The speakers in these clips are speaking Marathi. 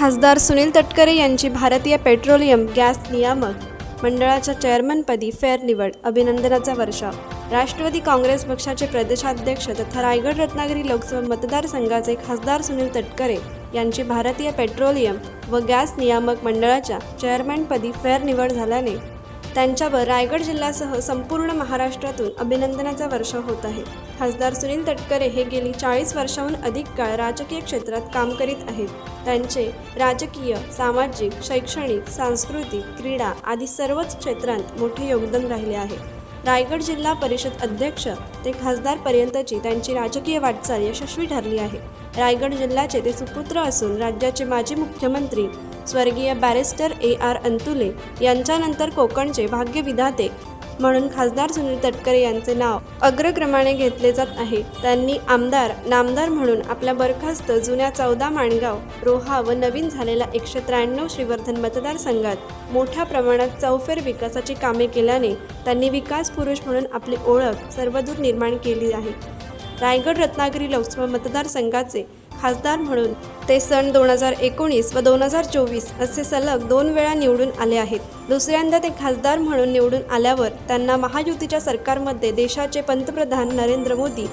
खासदार सुनील तटकरे यांची भारतीय पेट्रोलियम गॅस नियामक मंडळाच्या चेअरमनपदी फेरनिवड अभिनंदनाचा वर्षाव. राष्ट्रवादी काँग्रेस पक्षाचे प्रदेशाध्यक्ष तथा रायगड रत्नागिरी लोकसभा मतदारसंघाचे खासदार सुनील तटकरे यांची भारतीय पेट्रोलियम व गॅस नियामक मंडळाच्या चेअरमनपदी फेरनिवड झाल्याने त्यांच्यावर रायगड जिल्ह्यासह संपूर्ण महाराष्ट्रातून अभिनंदनाचा वर्षाव होत आहे. खासदार सुनील तटकरे हे गेली चाळीस वर्षाहून अधिक काळ राजकीय क्षेत्रात काम करीत आहेत. त्यांचे राजकीय सामाजिक शैक्षणिक सांस्कृतिक क्रीडा आदी सर्वच क्षेत्रांत मोठे योगदान राहिले आहे. रायगड जिल्हा परिषद अध्यक्ष ते खासदारपर्यंतची त्यांची राजकीय वाटचाल यशस्वी ठरली आहे. रायगड जिल्ह्याचे ते सुपुत्र असून राज्याचे माजी मुख्यमंत्री स्वर्गीय बॅरिस्टर ए आर अंतुले यांच्यानंतर कोकणचे भाग्यविधाते म्हणून खासदार सुनील तटकरे यांचे नाव अग्रक्रमाने घेतले जात आहे. त्यांनी आमदार नामदार म्हणून आपल्या बरखास्त जुन्या चौदा माणगाव रोहा व नवीन झालेल्या एकशे त्र्याण्णव श्रीवर्धन मतदारसंघात मोठ्या प्रमाणात चौफेर विकासाची कामे केल्याने त्यांनी विकास पुरुष म्हणून आपली ओळख सर्वदूर निर्माण केली आहे. रायगड रत्नागिरी लोकसभा मतदारसंघाचे खासदार म्हणून ते सन दोन हजार एकोणीस व दोन हजार चोवीस असे सलग दोन वेळा निवडून आले आहेत. दुसऱ्यांदा ते खासदार म्हणून निवडून आल्यावर त्यांना महायुतीच्या सरकारमध्ये देशाचे पंतप्रधान नरेंद्र मोदी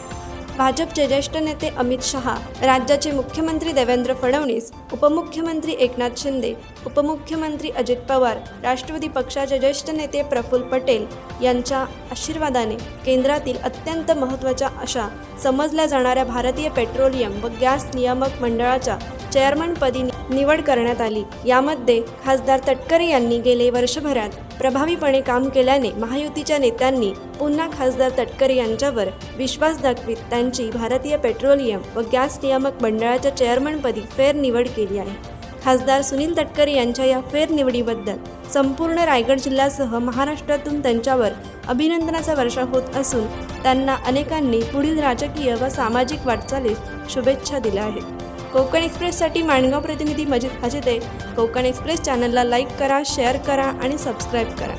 भाजपचे ज्येष्ठ नेते अमित शहा राज्याचे मुख्यमंत्री देवेंद्र फडणवीस उपमुख्यमंत्री एकनाथ शिंदे उपमुख्यमंत्री अजित पवार राष्ट्रवादी पक्षाचे ज्येष्ठ नेते प्रफुल्ल पटेल यांच्या आशीर्वादाने केंद्रातील अत्यंत महत्त्वाच्या अशा समजल्या जाणाऱ्या भारतीय पेट्रोलियम व गॅस नियामक मंडळाच्या चेअरमनपदी निवड करण्यात आली. यामध्ये खासदार तटकरे यांनी गेले वर्षभरात प्रभावीपणे काम केल्याने महायुतीच्या नेत्यांनी पुन्हा खासदार तटकरे यांच्यावर विश्वास दाखवीत. त्यांची भारतीय पेट्रोलियम व गॅस नियामक मंडळाच्या चेअरमनपदी फेरनिवड केली आहे. खासदार सुनील तटकरे यांच्या या फेरनिवडीबद्दल संपूर्ण रायगड जिल्ह्यासह महाराष्ट्रातून त्यांच्यावर अभिनंदनाचा वर्षा होत असून त्यांना अनेकांनी पुढील राजकीय व सामाजिक वाटचालीस शुभेच्छा दिल्या आहेत. कोकण एक्सप्रेससाठी माणगाव प्रतिनिधी मजिद हाजिते. कोकण एक्सप्रेस चॅनलला लाईक करा शेअर करा आणि सबस्क्राईब करा.